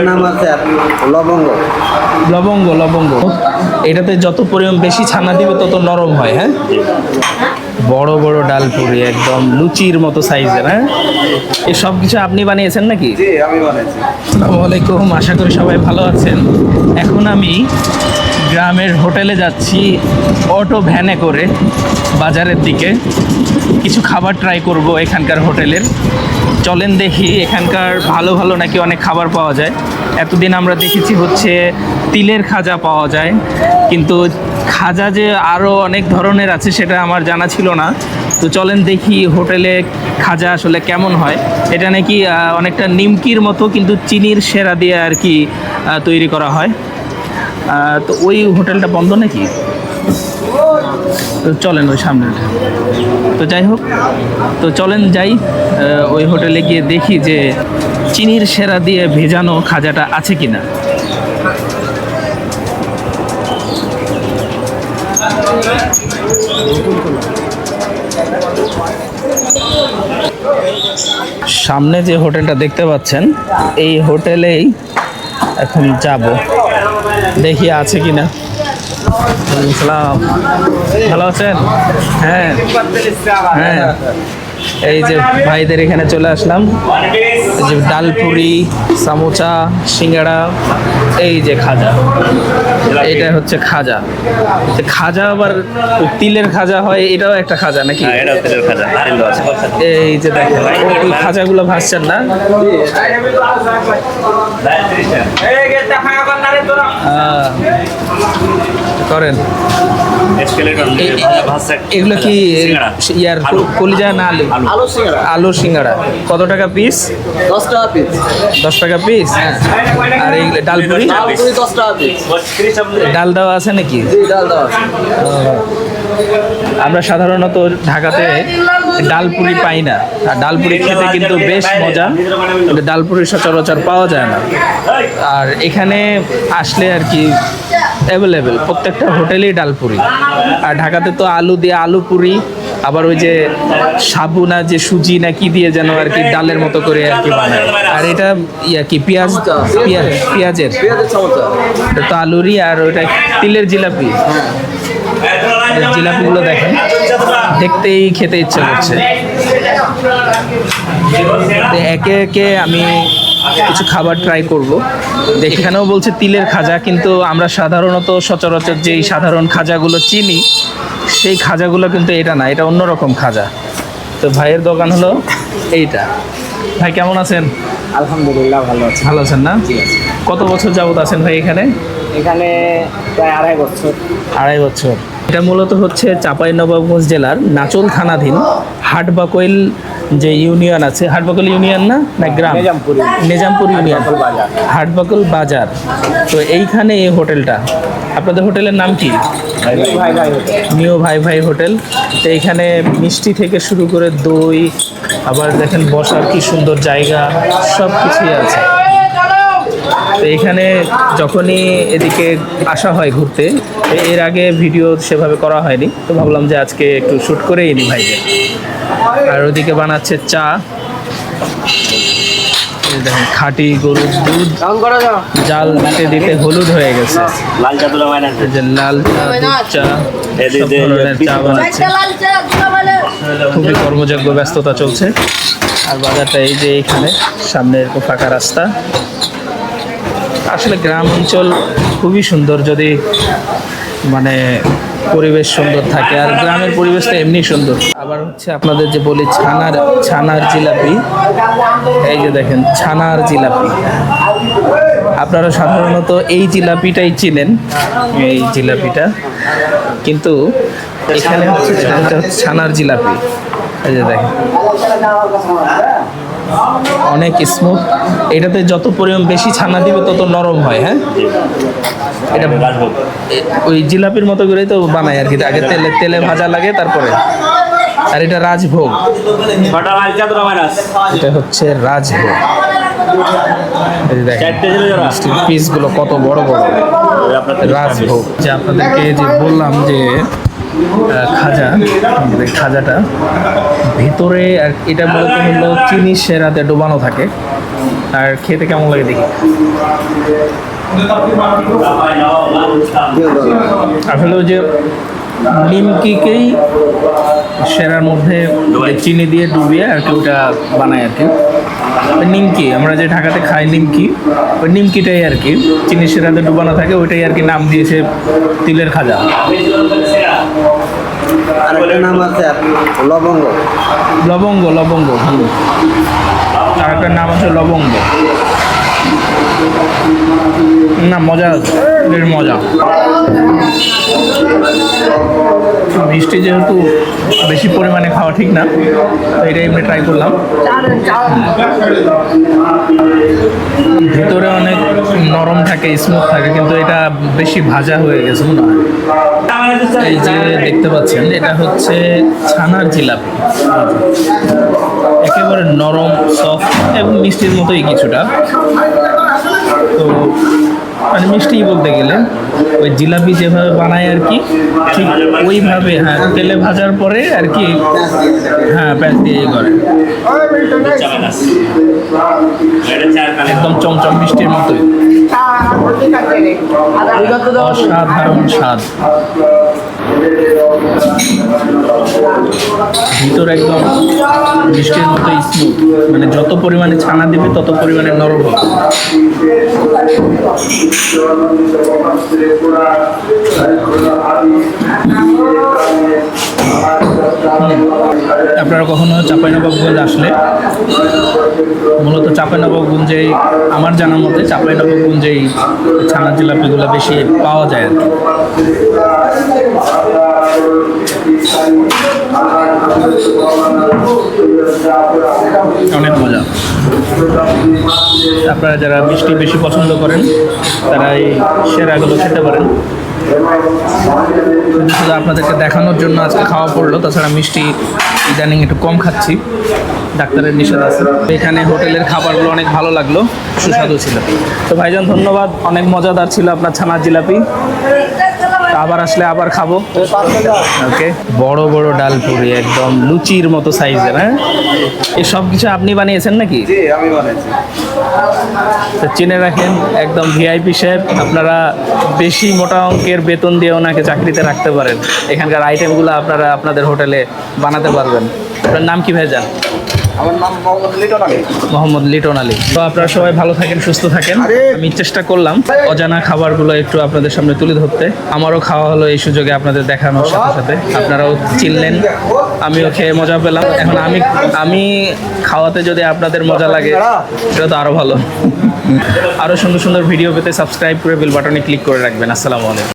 এটার নাম আছে লবঙ্গ। লবঙ্গ লবঙ্গ। এটাতে যত পরিমাণ বেশি ছানা দিবে তত নরম হয় হ্যাঁ? বড় বড় ডাল পুরি একদম লুচির মতো সাইজের হ্যাঁ? এই সব কিছু আপনি বানিয়েছেন নাকি? জি আমি আসসালামু আলাইকুম আশা করি সবাই ভালো আছেন। এখন আমি গ্রামের হোটেলে যাচ্ছি অটো ভ্যানে করে বাজারের দিকে। কিছু খাবার ট্রাই করব এখানকার হোটেলের। চলেন দেখি এখানকার ভালো ভালো নাকি অনেক খাবার পাওয়া যায়। এতদিন আমরা দেখেছি হচ্ছে তিলের খাজা পাওয়া যায়। কিন্তু খাজা যে আরও অনেক ধরনের আছে সেটা আমার জানা ছিল না। তো চলেন দেখি হোটেলে খাজা আসলে কেমন হয়। এটা নাকি অনেকটা নিমকির মতো কিন্তু চিনির সেরা দিয়ে আর কি তৈরি করা হয়। তো ওই হোটেলটা বন্ধ নাকি? তো চলেন ওই সামনে তো যাই হোক, তো চলেন যাই ওই হোটেলে গিয়ে দেখি যে চিনির সেরা দিয়ে ভেজানো খাজাটা আছে কিনা। সামনে যে হোটেলটা দেখতে পাচ্ছেন, এই হোটেলেই এখন যাব। দেখি আছে কিনা। ভালো আছেন? হ্যাঁ। হ্যাঁ। এই যে ভাইদের এখানে চলে আসলাম। এই যে ডালপুরি সামোচা সিঙ্গাড়া এই যে খাজা। এটা হচ্ছে খাজা। খাজা আবার তিলের খাজা হয় এটাও একটা খাজা নাকি? হ্যাঁ, খাজা এই যে দেখেন ওই- ওই খাজাগুলো ভাসছেন না? করেন। এ- ভাজছে এগুলো কি ইয়ার কলিজা না আলু? আলু সিঙ্গারা। আলু সিঙ্গাড়া কত টাকা পিস দশ টাকা পিস দশ টাকা পিস আর এই টাকা পুরি দশ টাকা পিস ডাল দেওয়া আছে নাকি? জি ডাল দেওয়া আছে। আমরা সাধারণত ঢাকাতে ডালপুরি পাই না। আর ডালপুরি খেতে কিন্তু বেশ মজা। কিন্তু ডালপুরি সচরাচর পাওয়া যায় না। আর এখানে আসলে আর কি অ্যাভেলেবেল প্রত্যেকটা হোটেলেই ডালপুরি। আর ঢাকাতে তো আলু দিয়ে আলু পুরি আবার ওই যে সাবু না যে সুজি না কি দিয়ে যেন আর কি ডালের মতো করে আর কি বানায়। আর এটা ইয়া কি পেঁয়াজ? পেঁয়াজ পেঁয়াজের? এটা তো আলুরি আর ওটা তিলের জিলাপি। এই জিলাপিগুলো দেখেন। দেখতেই খেতে ইচ্ছে করছে। একে একে আমি কিছু খাবার ট্রাই করব। এখানেও বলছে তিলের খাজা কিন্তু আমরা সাধারণত সচরাচর যেই সাধারণ খাজাগুলো চিনি সেই খাজাগুলো কিন্তু এটা না এটা অন্যরকম খাজা। তো ভাইয়ের দোকান হলো এইটা। ভাই কেমন আছেন? আলহামদুলিল্লাহ ভালো আছে। ভালো আছেন না? কত বছর যাবত আছেন ভাই এখানে? এখানে প্রায় আড়াই বছর। আড়াই বছর। এটা মূলত হচ্ছে চাঁপাইনবাবগঞ্জ জেলার নাচল থানাধীন হাটবাকৈল যে ইউনিয়ন আছে হাটবাকল ইউনিয়ন না? না গ্রাম। নিজামপুর ইউনিয়ন। হাটবাকল বাজার। তো এইখানে এই হোটেলটা। আপনাদের হোটেলের নাম কি? ভাই ভাই। নিউ ভাই ভাই হোটেল। তো এইখানে মিষ্টি থেকে শুরু করে দই আবার দেখেন বসার কি সুন্দর জায়গা সব কিছুই আছে। তো এখানে যখনই এদিকে আসা হয় ঘুরতে এর আগে ভিডিও সেভাবে করা হয়নি। তো ভাবলাম যে আজকে একটু শ্যুট করেই নি ভাইকে। আর ওদিকে বানাচ্ছে চা। এই দেখেন খাঁটি গরুর দুধ। জাল দিতে দিতে হলুদ হয়ে গেছে। লাল চাদুলা মাইনাস এই যে লাল চা দুধ চা সব ধরনের চা বানাচ্ছে। খুবই কর্মযোগ্য ব্যস্ততা চলছে। আর বাজারটা এই যে এইখানে সামনে এরকম ফাঁকা রাস্তা। আসলে গ্রাম অঞ্চল খুবই সুন্দর যদি মানে পরিবেশ সুন্দর থাকে। আর গ্রামের পরিবেশটা এমনি সুন্দর। আবার হচ্ছে আপনাদের যে বলি ছানার ছানার জিলাপি, এই যে দেখেন, ছানার জিলাপি। আপনারা সাধারণত এই জিলাপিটাই চিনেন, এই জিলাপিটা। কিন্তু এখানে হচ্ছে ছানার জিলাপি। এই যে দেখেন। অনেক স্মুথ এটাতে যত পরিমাণ বেশি ছানা দিবে তত নরম হয় হ্যাঁ? এটা ওই জিলাপির মতো করেই তো বানায় আর কি। আগে তেলে তেলে ভাজা লাগে তারপরে। আর এটা রাজভোগ। এটা হচ্ছে রাজভোগ। পিসগুলো কত বড় বড়। রাজভোগ। যে আপনাদেরকে যে বললাম যে খাজা আমাদের খাজাটা। ভিতরে এটা মূলত হলো চিনি সেরাতে ডোবানো থাকে। আর খেতে কেমন লাগে দেখি? আসলে যে নিমকিকেই সেরার মধ্যে। চিনি দিয়ে ডুবিয়ে আর কি ওটা বানায় আর কি। নিমকি, আমরা যে ঢাকাতে খাই নিমকি, ওই নিমকিটাই আর কি। চিনি সেরাতে ডুবানো থাকে, ওইটাই আর কি নাম দিয়েছে তিলের খাজা। আরেকটা নাম আছে লবঙ্গ। লবঙ্গ লবঙ্গ হুম আর নাম আছে লবঙ্গ। না, মজা আছে মজা। মিষ্টি যেহেতু বেশি পরিমাণে খাওয়া ঠিক না, তো এটা এমনি ট্রাই করলাম। ভিতরে অনেক নরম থাকে স্মুথ থাকে, কিন্তু এটা বেশি ভাজা হয়ে গেছে মনে হয়। এই যে দেখতে পাচ্ছেন, এটা হচ্ছে ছানার জিলাপি। একেবারে নরম সফট এবং মিষ্টির মতোই কিছুটা। তো মানে মিষ্টিই বলতে গেলে। ওই জিলাপি যেভাবে বানায় আর কি ঠিক ওইভাবে হ্যাঁ তেলে ভাজার পরে আর কি হ্যাঁ প্যাঁচ দিয়ে ইয়ে করে। একদম চমচম মিষ্টির মতোই। অসাধারণ স্বাদ। ভিতর একদম বৃষ্টির মতো স্মুথ মানে যত পরিমাণে ছানা দিবে তত পরিমাণে নরম হবে। আপনারা কখনো চাঁপাইনবাবগঞ্জ আসলে? মূলত চাঁপাইনবাবগঞ্জে আমার জানা মতে চাঁপাইনবাবগঞ্জেই ছানা জিলাপিগুলো বেশি পাওয়া যায় আর অনেক মজা। আপনারা যারা মিষ্টি বেশি পছন্দ করেন তারা এই সেরাগুলো খেতে পারেন। শুধু আপনাদেরকে দেখানোর জন্য আজকে খাওয়া পড়ল, তাছাড়া মিষ্টি ইদানিং একটু কম খাচ্ছি। ডাক্তারের নিষেধ আছে। এখানে হোটেলের খাবারগুলো অনেক ভালো লাগল, সুস্বাদু ছিল। তো ভাইজান, ধন্যবাদ। অনেক মজাদার ছিল আপনার ছানার জিলাপি। আবার আসলে আবার খাব। ওকে বড় বড় ডাল পুরি একদম লুচির মতো সাইজের হ্যাঁ? এই সব কিছু আপনি বানিয়েছেন নাকি? আমি তো চিনে রাখেন একদম ভিআইপি শেফ আপনারা বেশি মোটা অঙ্কের বেতন দিয়ে ওনাকে চাকরিতে রাখতে পারেন। এখানকার আইটেমগুলো আপনারা আপনাদের হোটেলে বানাতে পারবেন। আপনার নাম কি ভাইজান? আমার নাম মোহাম্মদ লিটন আলী। মোহাম্মদ লিটন আলী। তো আপনারা সবাই ভালো থাকেন সুস্থ থাকেন। আমি চেষ্টা করলাম অজানা খাবারগুলো একটু আপনাদের সামনে তুলে ধরতে। আমারও খাওয়া হলো এই সুযোগে আপনাদের দেখানোর সাথে সাথে। আপনারাও চিনলেন আমিও খেয়ে মজা পেলাম। এখন আমি আমি খাওয়াতে যদি আপনাদের মজা লাগে সেটা তো আরও ভালো। আরও সুন্দর সুন্দর ভিডিও পেতে সাবস্ক্রাইব করে বেল বাটনে ক্লিক করে রাখবেন। আসসালামু আলাইকুম।